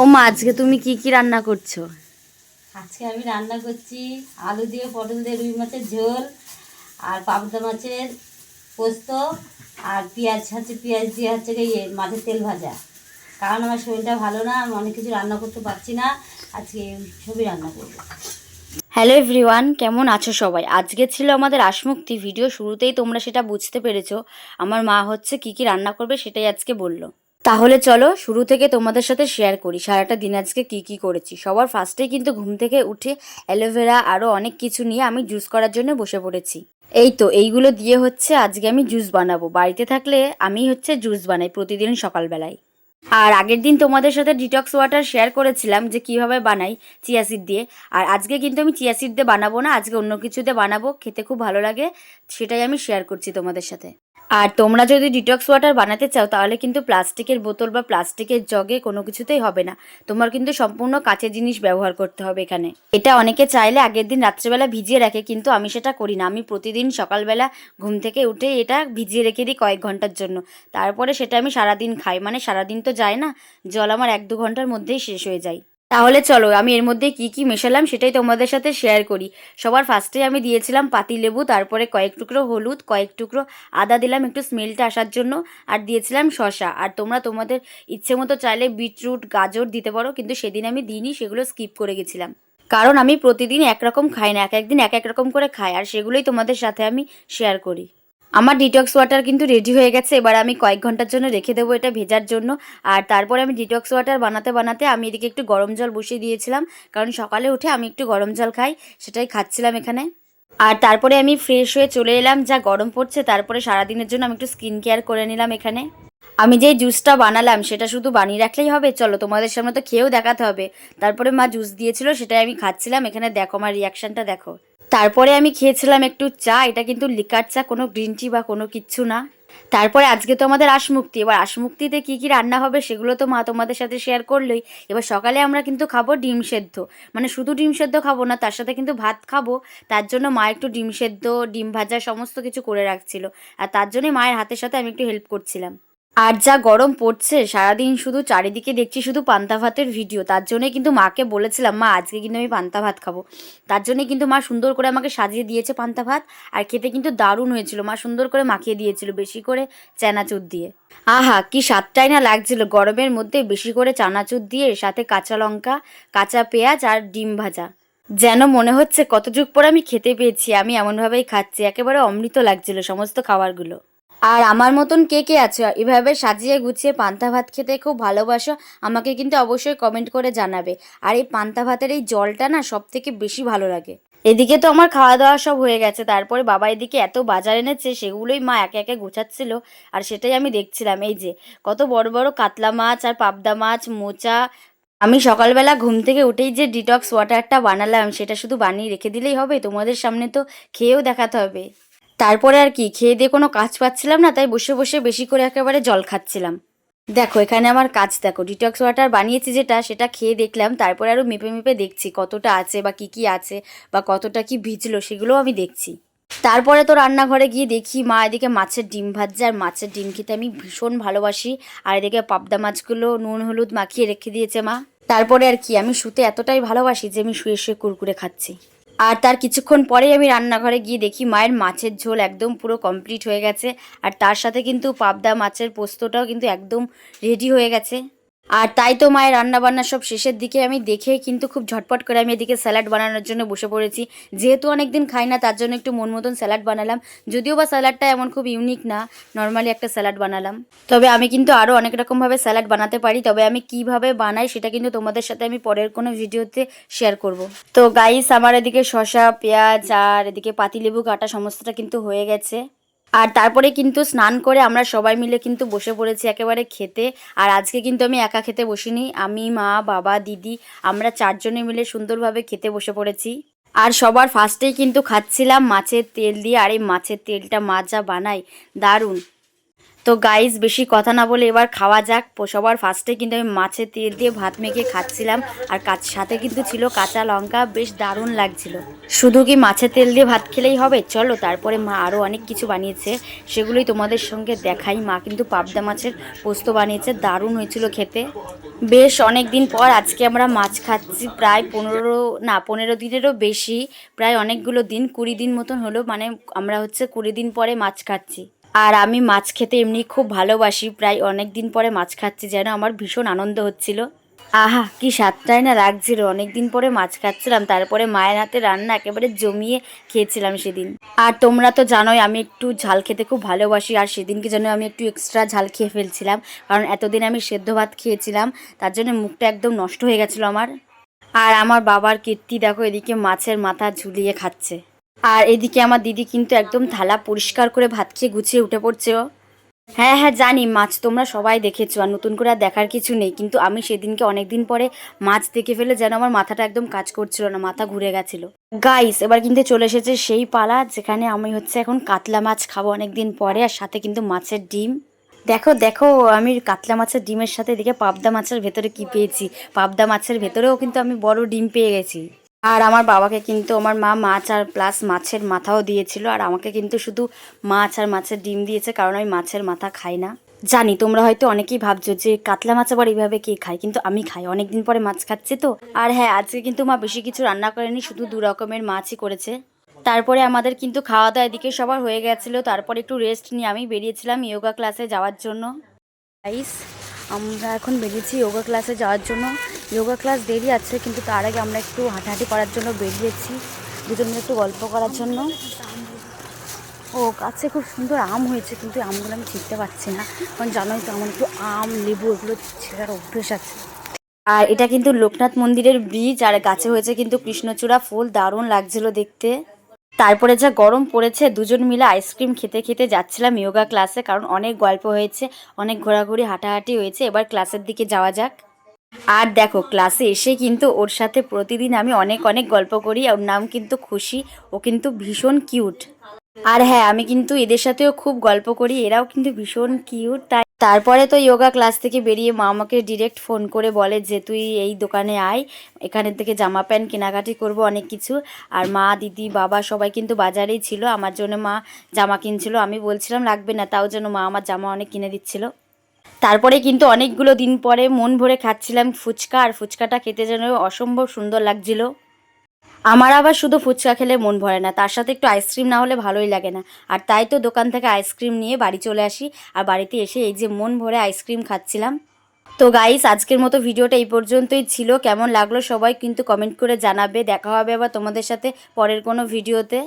ও মা আজকে তুমি কি কি রান্না করছ? আজকে আমি রান্না করছি আলু দিয়ে পটল দিয়ে রুই মাছের ঝোল আর পাবদা মাছের পোস্ত আর পেঁয়াজ হচ্ছে পেঁয়াজ দিয়ে হচ্ছে ইয়ে মাছের তেল ভাজা। কারণ আমার শরীরটা ভালো না আমি অনেক কিছু রান্না করতে পারছি না আজকে সবই রান্না করব। হ্যালো এভরিওয়ান কেমন আছো সবাই? আজকে ছিল আমাদের আশমুক্তি ভিডিও শুরুতেই তোমরা সেটা বুঝতে পেরেছ। আমার মা হচ্ছে কি কি রান্না করবে সেটাই আজকে বলল। তাহলে চলো শুরু থেকে তোমাদের সাথে শেয়ার করি। সারাটা দিন আজকে কী কী করেছি? সবার ফার্স্টেই কিন্তু ঘুম থেকে উঠে অ্যালোভেরা আরও অনেক কিছু নিয়ে আমি জুস করার জন্য বসে পড়েছি। এই তো, এইগুলো দিয়ে হচ্ছে আজকে আমি জুস বানাবো। বাড়িতে থাকলে আমি হচ্ছে জুস বানাই প্রতিদিন সকালবেলায়। আর আগের দিন তোমাদের সাথে ডিটক্স ওয়াটার শেয়ার করেছিলাম যে কীভাবে বানাই চিয়া সিড দিয়ে। আর আজকে কিন্তু আমি চিয়া সিড দিয়ে বানাবো না, আজকে অন্য কিছুতে বানাবো, খেতে খুব ভালো লাগে, সেটাই আমি শেয়ার করছি তোমাদের সাথে। আর তোমরা যদি ডিটক্স ওয়াটার বানাতে চাও, তাহলে কিন্তু প্লাস্টিকের বোতল বা প্লাস্টিকের জগে কোনো কিছুতেই হবে না। তোমার কিন্তু সম্পূর্ণ কাঁচের জিনিস ব্যবহার করতে হবে এখানে। এটা অনেকে চাইলে আগের দিন রাত্রেবেলা ভিজিয়ে রাখে, কিন্তু আমি সেটা করি না। আমি প্রতিদিন সকালবেলা ঘুম থেকে উঠে এটা ভিজিয়ে রেখে দিই কয়েক ঘণ্টার জন্য। তারপরে সেটা আমি সারাদিন খাই। মানে সারাদিন তো যায় না, জল আমার এক দু ঘণ্টার মধ্যেই শেষ হয়ে যায়। তাহলে চলো, আমি এর মধ্যে কি কি মেশালাম সেটাই তোমাদের সাথে শেয়ার করি। সবার ফার্স্টে আমি দিয়েছিলাম পাতি লেবু তারপরে কয়েক টুকরো হলুদ, কয়েক টুকরো আদা দিলাম একটু স্মেলটা আসার জন্য, আর দিয়েছিলাম শশা আর তোমরা তোমাদের ইচ্ছে মতো চাইলে বিটরুট, গাজর দিতে পারো, কিন্তু সেদিন আমি দিইনি, সেগুলো স্কিপ করে গেছিলাম। কারণ আমি প্রতিদিন একরকম খাই না, এক একদিন এক এক রকম করে খাই, আর সেগুলোই তোমাদের সাথে আমি শেয়ার করি। আমার ডিটক্স ওয়াটার কিন্তু রেডি হয়ে গেছে, এবার আমি কয়েক ঘণ্টার জন্য রেখে দেবো এটা ভেজার জন্য। আর তারপরে আমি ডিটক্স ওয়াটার বানাতে বানাতে আমি এদিকে একটু গরম জল বসিয়ে দিয়েছিলাম, কারণ সকালে উঠে আমি একটু গরম জল খাই, সেটাই খাচ্ছিলাম এখানে। আর তারপরে আমি ফ্রেশ হয়ে চলে এলাম, যা গরম পড়ছে, তারপরে সারাদিনের জন্য আমি একটু স্কিন কেয়ার করে নিলাম এখানে। আমি যে জুসটা বানালাম, সেটা শুধু বানিয়ে রাখলেই হবে? চলো, তোমাদের সামনে তো খেয়েও দেখাতে হবে। তারপরে মা জুস দিয়েছিল, সেটাই আমি খাচ্ছিলাম। এখানে দেখো, আমার রিয়াকশানটা দেখো। তারপরে আমি খেয়েছিলাম একটু চা, এটা কিন্তু লিকার চা, কোনো গ্রিন টি বা কোনো কিচ্ছু না। তারপরে আজকে তো আমাদের আশমুক্তি, এবার আশমুক্তিতে কী কী রান্না হবে সেগুলো তো মা তোমাদের সাথে শেয়ার করলোই। এবার সকালে আমরা কিন্তু খাব ডিম সেদ্ধ। মানে শুধু ডিম সেদ্ধ খাব না, তার সাথে কিন্তু ভাত খাব। তার জন্য মা একটু ডিম সেদ্ধ, ডিম ভাজা, সমস্ত কিছু করে রাখছিল। আর তার জন্যই মায়ের হাতের সাথে আমি একটু হেল্প করছিলাম। আর যা গরম পড়ছে, সারাদিন শুধু চারিদিকে দেখছি শুধু পান্তা ভাতের ভিডিও তার জন্যই কিন্তু মাকে বলেছিলাম, মা, আজকে কিন্তু আমি পান্তা ভাত খাব। তার জন্যই কিন্তু মা সুন্দর করে আমাকে সাজিয়ে দিয়েছে পান্তা ভাত, আর খেতে কিন্তু দারুণ হয়েছিল। মা সুন্দর করে মাখিয়ে দিয়েছিল, বেশি করে চানাচুর দিয়ে। আহা, কি স্বাদটাই না লাগছিল। গরমের মধ্যে বেশি করে চানাচুর দিয়ে, সাথে কাঁচা লঙ্কা, কাঁচা পেঁয়াজ আর ডিম ভাজা। যেন মনে হচ্ছে কত যুগ পর আমি খেতে পেয়েছি, আমি এমনভাবেই খাচ্ছি। একেবারে অমৃত লাগছিল সমস্ত খাবারগুলো। আর আমার মতন কে কে আছে? এভাবে সাজিয়ে গুছিয়ে পান্তা ভাত খেতে খুব ভালোবাসো। আমাকে কিন্তু অবশ্যই কমেন্ট করে জানাবে। আর এই পান্তা ভাতের এই জলটা না সব থেকে বেশি ভালো লাগে। এদিকে তো আমার খাওয়া দাওয়া সব হয়ে গেছে। তারপরে বাবা এদিকে এত বাজার এনেছে, সেগুলোই মা একে একে গোছাচ্ছিল। আর সেটাই আমি দেখছিলাম। এই যে, কত বড় বড় কাতলা মাছ আর পাবদা মাছ, মোচা। আমি সকালবেলা ঘুম থেকে উঠেই যে ডিটক্স ওয়াটারটা বানালাম, সেটা শুধু বানিয়ে রেখে দিলেই হবে? তোমাদের সামনে তো খেয়েও দেখাতে হবে। তারপরে আর কি, খেয়ে দিয়ে কোনো কাজ পাচ্ছিলাম না, তাই বসে বসে বেশি করে একেবারে জল খাচ্ছিলাম। দেখো, এখানে আমার কাজ, দেখো ডিটক্স ওয়াটার বানিয়েছি যেটা, সেটা খেয়ে দেখলাম, তারপরে আরও মেপে মেপে দেখছি কতটা আছে বা কি কি আছে বা কতটা কি ভিজলো, সেগুলোও আমি দেখছি। তারপরে তো রান্নাঘরে গিয়ে দেখি, মা এদিকে মাছের ডিম ভাজছে, আর মাছের ডিম খেতে আমি ভীষণ ভালোবাসি, আর এদিকে পাবদা মাছগুলো নুন, হলুদ মাখিয়ে রেখে দিয়েছে মা। তারপরে আর কি, আমি শুতে এতটাই ভালোবাসি যে আমি শুয়ে শুয়ে কুরকুরে খাচ্ছি। আর তার কিছুক্ষণ পরেই আমি রান্নাঘরে গিয়ে দেখি মায়ের মাছের ঝোল একদম পুরো কমপ্লিট হয়ে গেছে। আর তার সাথে কিন্তু পাবদা মাছের পোস্তটাও কিন্তু একদম রেডি হয়ে গেছে। আর তাই তো মায়ের রান্না বান্না সব শেষের দিকে আমি দেখে কিন্তু খুব ঝটপট করে আমি এদিকে স্যালাড বানানোর জন্য বসে পড়েছি। যেহেতু অনেক দিন খাই না, তার জন্য একটু মন মতন স্যালাড বানালাম। যদিও বা স্যালাডটা এমন খুব ইউনিক না নর্মালি একটা স্যালাড বানালাম। তবে আমি কিন্তু আরও অনেক রকমভাবে স্যালাড বানাতে পারি, তবে আমি কীভাবে বানাই সেটা কিন্তু তোমাদের সাথে আমি পরের কোনো ভিডিওতে শেয়ার করব। তো গাইস আমার এদিকে শসা, পেঁয়াজ আর এদিকে পাতিলেবু কাটা সমস্তটা কিন্তু হয়ে গেছে। আর তারপরে কিন্তু স্নান করে আমরা সবাই মিলে কিন্তু বসে পড়েছি একেবারে খেতে। আর আজকে কিন্তু আমি একা খেতে বসিনি, আমি, মা, বাবা, দিদি, আমরা চারজনে মিলে সুন্দরভাবে খেতে বসে পড়েছি। আর সবার ফার্স্টেই কিন্তু খাচ্ছিলাম মাছের তেল দিয়ে, আর এই মাছের তেলটা মা যা বানায়, দারুণ। তো গাইস বেশি কথা না বলে এবার খাওয়া যাক। সবার ফার্স্টে কিন্তু আমি মাছের তেল দিয়ে ভাত মেখে খাচ্ছিলাম। আর কাচ- সাথে কিন্তু ছিল কাঁচা লঙ্কা, বেশ দারুণ লাগছিল। শুধু কি মাছের তেল দিয়ে ভাত খেলেই হবে? চলো, তারপরে মা আরও অনেক কিছু বানিয়েছে। সেগুলোই তোমাদের সঙ্গে দেখাই। মা কিন্তু পাবদা মাছের পোস্ত বানিয়েছে। দারুণ হয়েছিল খেতে। বেশ অনেক দিন পর আজকে আমরা মাছ খাচ্ছি। প্রায় পনেরো, না, পনেরো দিনেরও বেশি। প্রায় অনেকগুলো দিন, কুড়ি দিন মতন হলো। মানে আমরা হচ্ছে কুড়ি দিন পরে মাছ খাচ্ছি। আর আমি মাছ খেতে এমনি খুব ভালোবাসি। প্রায় অনেক দিন পরে মাছ খাচ্ছি, যেন আমার ভীষণ আনন্দ হচ্ছিল। আহা, কি স্বাদটাই না লাগছিল। অনেক দিন পরে মাছ খাচ্ছিলাম, তারপরে মায়ের হাতে রান্না একেবারে জমিয়ে খেয়েছিলাম সেদিন। আর তোমরা তো জানোই, আমি একটু ঝাল খেতে খুব ভালোবাসি, আর সেদিনকে যেন আমি একটু এক্সট্রা ঝাল খেয়ে ফেলছিলাম। কারণ এতদিন আমি সেদ্ধ ভাত খেয়েছিলাম, তার জন্য মুখটা একদম নষ্ট হয়ে গেছিল আমার। আর আমার বাবার কীর্তি দেখো, এদিকে মাছের মাথা ঝুলিয়ে খাচ্ছে। আর এদিকে আমার দিদি কিন্তু একদম থালা পরিষ্কার করে ভাত খেয়ে গুছিয়ে উঠে পড়ছে হ্যাঁ হ্যাঁ জানি, মাছ তোমরা সবাই দেখেছ আর নতুন করে আর দেখার কিছু নেই। কিন্তু আমি সেদিনকে অনেক দিন পরে মাছ দেখে ফেলে যেন আমার মাথাটা একদম কাজ করছিল না, মাথা ঘুরে গেছিল। গাইস এবার কিন্তু চলে এসেছে সেই পালা যেখানে আমি হচ্ছে এখন কাতলা মাছ খাব অনেক দিন পরে আর সাথে কিন্তু মাছের ডিম। দেখো দেখো, আমি কাতলা মাছের ডিমের সাথে এদিকে পাবদা মাছের ভেতরে কি পেয়েছি? পাবদা মাছের ভেতরেও কিন্তু আমি বড় ডিম পেয়ে গেছি। আর আমার বাবাকে কিন্তু আমার মা মাছ আর প্লাস মাছের মাথাও দিয়েছিল। আর আমাকে কিন্তু শুধু মাছ আর মাছের ডিম দিয়েছে, কারণ আমি মাছের মাথা খাই না। জানি, তোমরা হয়তো অনেকেই ভাবছ যে কাতলা মাছ আবার এইভাবে কে খায়? কিন্তু আমি খাই, অনেকদিন পরে মাছ খাচ্ছি তো। আর হ্যাঁ আজকে কিন্তু মা বেশি কিছু রান্না করেনি, শুধু দু রকমের মাছই করেছে। তারপরে আমাদের কিন্তু খাওয়া দাওয়া এদিকে সবার হয়ে গেছিল। তারপরে একটু রেস্ট নিয়ে আমি বেরিয়েছিলাম যোগা ক্লাসে যাওয়ার জন্য। আমরা এখন বেরিয়েছি যোগা ক্লাসে যাওয়ার জন্য। যোগা ক্লাস দেরি আছে, কিন্তু তার আগে আমরা একটু হাঁটাহাঁটি করার জন্য বেরিয়েছি। দুজন একটু গল্প করার জন্য। ও, গাছে খুব সুন্দর আম হয়েছে, কিন্তু আমগুলো আমি ছিঁড়তে পারছি না। কারণ জানোই তো, আমার একটু আম, লেবু, এগুলো ছেঁড়ার অভ্যেস আছে। আর এটা কিন্তু লোকনাথ মন্দিরের ব্রিজ আর গাছে হয়েছে কিন্তু কৃষ্ণচূড়া ফুল। দারুণ লাগছিল দেখতে। তারপরে যা গরম পড়েছে, দুজন মিলে আইসক্রিম খেতে খেতে যাচ্ছিলাম যোগা ক্লাসে কারণ অনেক গল্প হয়েছে, অনেক ঘোরাঘুরি, হাঁটাহাঁটি হয়েছে। এবার ক্লাসের দিকে যাওয়া যাক। আর দেখো ক্লাসে এসে কিন্তু ওর সাথে প্রতিদিন আমি অনেক অনেক গল্প করি ওর নাম কিন্তু খুশি। ও কিন্তু ভীষণ কিউট আর হ্যাঁ আমি কিন্তু এদের সাথেও খুব গল্প করি, এরাও কিন্তু ভীষণ কিউট তাই তারপরে তো যোগা ক্লাস থেকে বেরিয়ে মা আমাকে ডিরেক্ট ফোন করে বলে যে, তুই এই দোকানে আয় এখানের থেকে জামা প্যান্ট কেনাকাটি করব, অনেক কিছু। আর মা, দিদি, বাবা সবাই কিন্তু বাজারেই ছিল। আমার জন্য মা জামা কিনছিল। আমি বলছিলাম লাগবে না, তাও যেন মা আমার জামা অনেক কিনে দিচ্ছিল। তারপরে কিন্তু অনেকগুলো দিন পরে মন ভরে খাচ্ছিলাম ফুচকা, আর ফুচকাটা খেতে যেন অসম্ভব সুন্দর লাগছিল। আমার আবার শুধু ফুচকা খেলে মন ভরে না, তার সাথে একটু আইসক্রিম না হলে ভালোই লাগে না। আর তাই তো দোকান থেকে আইসক্রিম নিয়ে বাড়ি চলে আসি, আর বাড়িতে এসে এই যে মন ভরে আইসক্রিম খাচ্ছিলাম। তো গাইস আজকের মতো ভিডিওটা এই পর্যন্তই ছিল। কেমন লাগল সবাই কিন্তু কমেন্ট করে জানাবে। দেখা হবে আবার তোমাদের সাথে পরের কোনো ভিডিওতে।